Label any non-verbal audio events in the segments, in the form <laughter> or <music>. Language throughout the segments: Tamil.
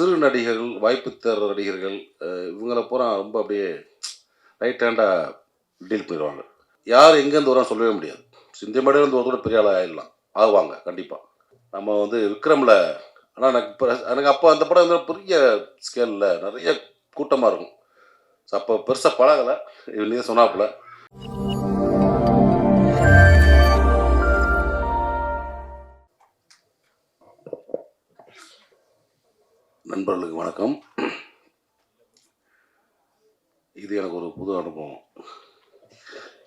சிறு நடிகர்கள் வாய்ப்பு தர நடிகர்கள் இவங்கள பூரா ரொம்ப அப்படியே ரைட் ஹேண்டாக டீல் பண்ணிடுவாங்க. யார் எங்கேருந்து வரான்னு சொல்லவே முடியாது. சிந்திய மேடையிலேருந்து ஒரு கூட பெரிய ஆளாக ஆயிடலாம். ஆகுவாங்க கண்டிப்பாக நம்ம வந்து விக்ரமில் ஆனால் எனக்கு இப்போ எனக்கு அப்போ அந்த படம் வந்து பெரிய ஸ்கேலில் நிறைய கூட்டமாக இருக்கும். ஸோ அப்போ பெருசாக பழகலை. நீங்கள் சொன்னாப்புல. வணக்கம். இது எனக்கு ஒரு புது அனுபவம்.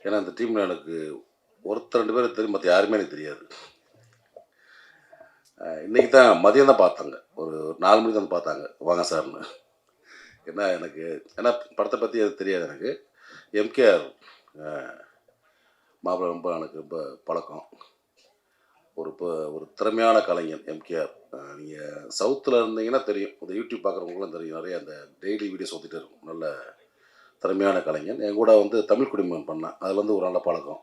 ஏன்னா அந்த டீமில் எனக்கு ஒருத்தர் ரெண்டு பேரும் தெரியும் மற்ற யாருமே எனக்கு தெரியாது. இன்றைக்கி தான் மதியம் தான் பார்த்தாங்க. ஒரு நாலு மணிக்கு வந்து பார்த்தாங்க வாங்க சார்னு ஏன்னா எனக்கு ஏன்னா படத்தை பற்றி அது தெரியாது எனக்கு. எம்கேஆர் மாப்பிள்ளை ரொம்ப எனக்கு ரொம்ப பழக்கம். ஒரு இப்போ ஒரு திறமையான கலைஞன் எம்கேஆர். நீங்கள் சவுத்தில் இருந்தீங்கன்னா தெரியும். இந்த யூடியூப் பார்க்குறவங்களும் தெரியும். நிறைய அந்த டெய்லி வீடியோஸ் வந்துட்டே இருக்கும். நல்ல திறமையான கலைஞன் என் கூட வந்து தமிழ் குடிமகன் பண்ணேன். அதில் வந்து ஒரு நல்ல பழக்கம்.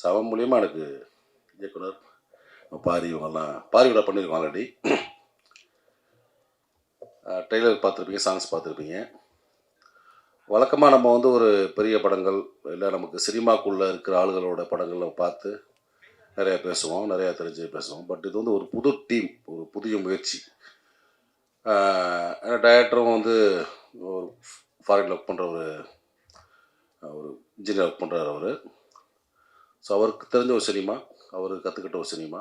ஸோ அவன் மூலியமாக எனக்கு இயக்குனர் பாரி இவங்கெல்லாம் பாரியோட பண்ணியிருக்கோம் ஆல்ரெடி ட்ரெய்லர் பார்த்துருப்பீங்க சாங்ஸ் பார்த்துருப்பீங்க. வழக்கமாக நம்ம வந்து ஒரு பெரிய படங்கள் இல்லை நமக்கு சினிமாக்குள்ளே இருக்கிற ஆளுகளோட படங்களை பார்த்து நிறையா பேசுவோம் நிறையா தெரிஞ்சு பேசுவோம். பட் இது வந்து ஒரு புது டீம் ஒரு புதிய முயற்சி. டயரக்டரும் டைரக்டரும் வந்து ஒரு ஃபாரின் ஒர்க் பண்ணுற ஒரு ஒரு இன்ஜினியர் ஒர்க் பண்ணுறார் அவர். ஸோ அவருக்கு தெரிஞ்ச ஒரு சினிமா அவர் கற்றுக்கிட்ட ஒரு சினிமா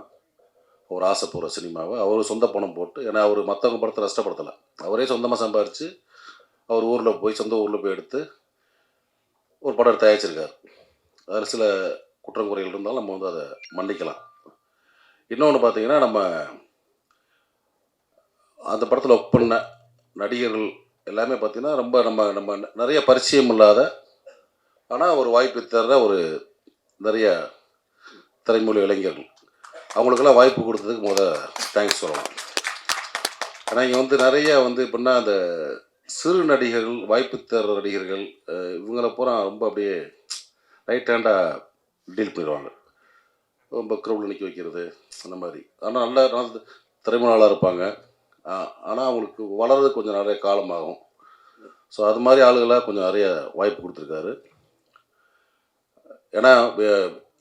அவர் ஆசைப்படுற சினிமாவை அவர் சொந்த பணம் போட்டு ஏன்னா அவர் மற்றவங்க படத்தை நஷ்டப்படுத்தலை. அவரே சொந்தமாக சம்பாரித்து அவர் ஊரில் போய் சொந்த ஊரில் போய் எடுத்து ஒரு படம் தயாரிச்சிருக்கார். அதில் சில குற்றம் குறைகள் இருந்தாலும் நம்ம வந்து அதை மன்னிக்கலாம். இன்னொன்று பார்த்தீங்கன்னா நம்ம அந்த படத்தில் ஒர்க் பண்ண நடிகர்கள் எல்லாமே பார்த்தீங்கன்னா ரொம்ப நம்ம நம்ம நிறைய பரிச்சயம் இல்லாத ஆனால் ஒரு வாய்ப்பு தர்ற ஒரு நிறைய திரைமொழி இளைஞர்கள். அவங்களுக்கெல்லாம் வாய்ப்பு கொடுத்ததுக்கு முத தேங்க்ஸ் சொல்லலாம். ஏன்னா இங்கே வந்து நிறைய வந்து எப்படின்னா அந்த சிறு நடிகர்கள் வாய்ப்பு தர்ற நடிகர்கள் இவங்கள பூரா ரொம்ப அப்படியே ரைட் ஹேண்டாக டீல் பண்ணிடுவாங்க ரொம்ப க்ரௌடில் நிற்க வைக்கிறது அந்த மாதிரி. ஆனால் நல்ல நல்ல திறமையாளாக இருப்பாங்க. ஆனால் அவங்களுக்கு வளர்றது கொஞ்சம் நிறைய காலமாகும். ஸோ அது மாதிரி ஆளுகளாக கொஞ்சம் நிறைய வாய்ப்பு கொடுத்துருக்காரு. ஏன்னா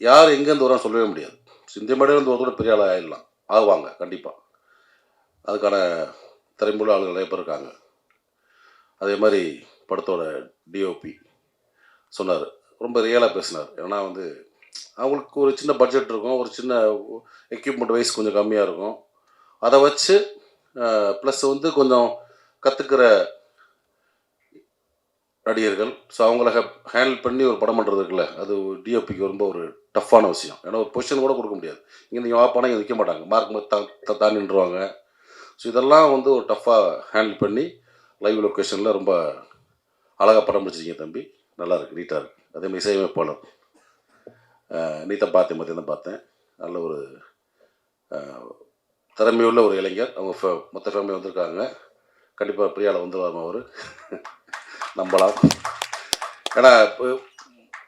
யார் எங்கேருந்து வரான்னு சொல்லவே முடியாது. சிந்திய மேடையிலேருந்து ஒரு கூட பெரிய ஆளாக ஆயிடலாம். ஆகுவாங்க கண்டிப்பாக அதுக்கான திறமையுள்ள ஆளுகள் நிறைய பேர் இருக்காங்க. அதே மாதிரி படத்தோட டிஓபி சொன்னார். ரொம்ப ரியலாக பேசினார். ஏன்னா வந்து அவங்களுக்கு ஒரு சின்ன பட்ஜெட் இருக்கும். ஒரு சின்ன எக்யூப்மெண்ட் வைஸ் கொஞ்சம் கம்மியாக இருக்கும். அதை வச்சு ப்ளஸ் வந்து கொஞ்சம் கற்றுக்கிற நடிகர்கள். ஸோ அவங்கள ஹேண்டில் பண்ணி ஒரு படம் பண்ணுறதுக்குல அது டிஓபிக்கு ரொம்ப ஒரு டஃப்பான விஷயம். ஏன்னா ஒரு பொசிஷன் கூட கொடுக்க முடியாது. இங்கே நீங்கள் வாப்பானா இங்கே நிற்க மாட்டாங்க. மார்க் தா தான் நின்றுவாங்க ஸோ இதெல்லாம் வந்து ஒரு டஃப்பாக ஹேண்டில் பண்ணி லைவ் லொக்கேஷனில் ரொம்ப அழகாக படம் பிடிச்சிருக்கீங்க தம்பி. நல்லா இருக்கு நீட்டாக இருக்குது அதே மாதிரி இசையமைப்பாளர். நீத்தான் பார்த்தேன் மத்தியம் பார்த்தேன். நல்ல ஒரு திறமையுள்ள ஒரு இளைஞர். அவங்க ஃபே- மொத்த ஃபேமிலி வந்திருக்காங்க. கண்டிப்பாக பிரியாவில் வந்துடுவாங்க அவர்? <laughs> நம்பலாம். ஏன்னா இப்போ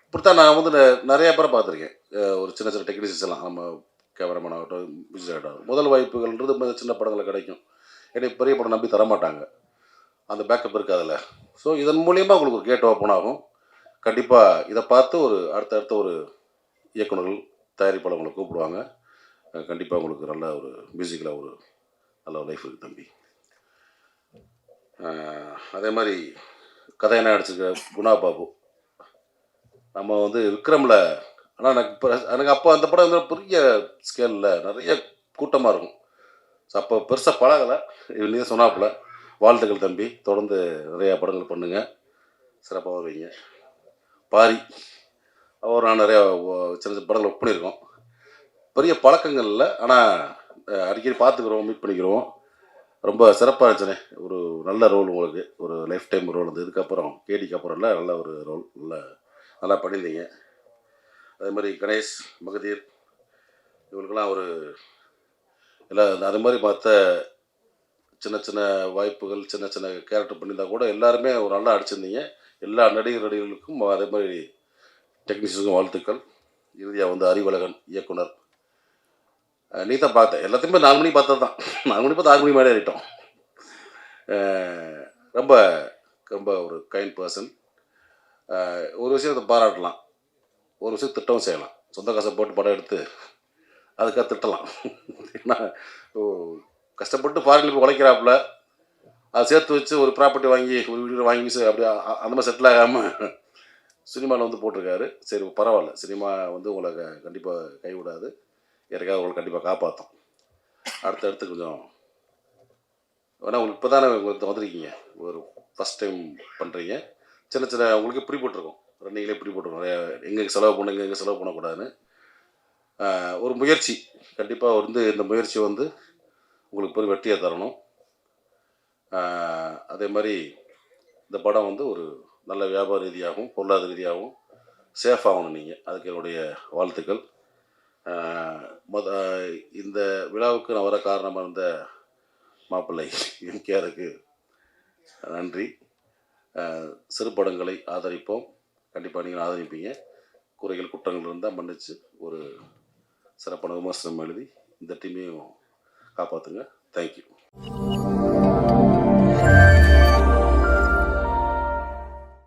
இப்படித்தான் நான் வந்து நிறையா பேரை பார்த்துருக்கேன். ஒரு சின்ன சின்ன டெக்னீஷியன்ஸ் எல்லாம். நம்ம கேமராமேன் ஆகட்டும் மியூசிக் ஆகட்டும். முதல் வாய்ப்புகள்ன்றது சின்ன படங்கள் கிடைக்கும். ஏன்னா பெரிய படம் நம்பி தரமாட்டாங்க. அந்த பேக்கப் இருக்காதுல்ல ஸோ இதன் மூலியமாக உங்களுக்கு ஒரு கேட் ஓப்பன் ஆகும். கண்டிப்பாக இதை பார்த்து ஒரு அடுத்தடுத்த ஒரு இயக்குனர்கள் தயாரிப்பாளர்களை கூப்பிடுவாங்க. கண்டிப்பாக உங்களுக்கு நல்ல ஒரு மியூசிக்கலாக ஒரு நல்ல லைஃப் இருக்குது தம்பி. அதே மாதிரி கதையெல்லாம் அடிச்சிருக்க குணா பாபு. நம்ம வந்து விக்ரமில் ஆனால் எனக்கு இப்போ எனக்கு அப்போ அந்த படம் வந்து பெரிய ஸ்கேலில் நிறைய கூட்டமாக இருக்கும். ஸோ அப்போ பெருசாக பழகலை. நீ சொன்னாப்புல வாழ்த்துக்கள் தம்பி. தொடர்ந்து நிறையா படங்கள் பண்ணுங்கள் சிறப்பாக வருவீங்க. பாரி. அவர் நான் நிறையா சின்ன சின்ன படங்கள் ஒர்க் பண்ணியிருக்கோம். பெரிய பழக்கங்கள் இல்லை. ஆனால் அடிக்கடி பார்த்துக்குறோம் மீட் பண்ணிக்கிறோம். ரொம்ப சிறப்பாக இருந்துச்சுனே ஒரு நல்ல ரோல் உங்களுக்கு. ஒரு லைஃப் டைம் ரோல் வந்து. இதுக்கப்புறம் கேடிக்கு அப்புறம்ல இல்லை. நல்ல ஒரு ரோல் நல்ல நல்லா பண்ணியிருந்தீங்க. அதே மாதிரி கணேஷ் மகதீர் இவங்களுக்கெல்லாம் ஒரு எல்லா அது மாதிரி மற்ற சின்ன சின்ன வாய்ப்புகள் சின்ன சின்ன கேரக்டர் பண்ணியிருந்தா கூட எல்லாருமே ஒரு நல்லா அடிச்சிருந்தீங்க எல்லா நடிகர் நடிகர்களுக்கும் அதே மாதிரி டெக்னீஷியனுக்கும் வாழ்த்துக்கள். இறுதியாக வந்து அறிவழகன் இயக்குனர். நீ தான் பார்த்தேன் எல்லாத்தையுமே நாலு மணிக்கு பார்த்தது தான். நாலு மணி பார்த்து ஆறு மணி மேலே ஏறிட்டோம். ரொம்ப ரொம்ப ஒரு கைண்ட் பர்சன் ஒரு விஷயத்தை பாராட்டலாம். ஒரு விஷயம் திட்டவும் செய்யலாம். சொந்த காசை போட்டு படம் எடுத்து அதுக்காக திட்டலாம். ஏன்னா ஓ, கஷ்டப்பட்டு ஃபாரினில் போய் உழைக்கிறாப்புல அதை சேர்த்து வச்சு ஒரு ப்ராப்பர்ட்டி வாங்கி ஒரு வீடு வாங்கி அப்படி அப்படியே அந்த மாதிரி செட்டில் ஆகாமல் சினிமாவில் வந்து போட்டிருக்காரு. சரி பரவாயில்ல. சினிமா வந்து உங்களை கண்டிப்பாக கைவிடாது. யாருக்காவது உங்களை கண்டிப்பாக காப்பாற்றும் அடுத்தடுத்து கொஞ்சம் ஏன்னா உங்களுக்கு இப்போ தானே உங்களுக்கு வந்திருக்கீங்க. ஒரு ஃபஸ்ட் டைம் பண்ணுறீங்க சின்ன சின்ன உங்களுக்கு பிடி போட்டிருக்கோம். ரன்னிங்லேயே பிடி போட்டிருக்கோம். நிறையா எங்கே செலவு பண்ண எங்கே எங்கே செலவு பண்ணக்கூடாதுன்னு. ஒரு முயற்சி. கண்டிப்பாக வந்து இந்த முயற்சி வந்து உங்களுக்கு பெரிய வெற்றியை தரணும். அதே மாதிரி இந்த படம் வந்து ஒரு நல்ல வியாபார ரீதியாகவும் பொருளாதார ரீதியாகவும் சேஃப் ஆகணும் நீங்கள் அதுக்கு என்னுடைய வாழ்த்துக்கள். மொத இந்த விழாவுக்கு நான் வர காரணமாக இருந்த மாப்பிள்ளை எம்கேஆருக்கு நன்றி. சிறுபடங்களை ஆதரிப்போம். கண்டிப்பாக நீங்கள் ஆதரிப்பீங்க. குறைகள் குற்றங்கள் இருந்தால் மன்னிச்சு ஒரு சிறப்பான விமர்சனம் எழுதி இந்த டீமையும் காப்பாற்றுங்க தேங்க்யூ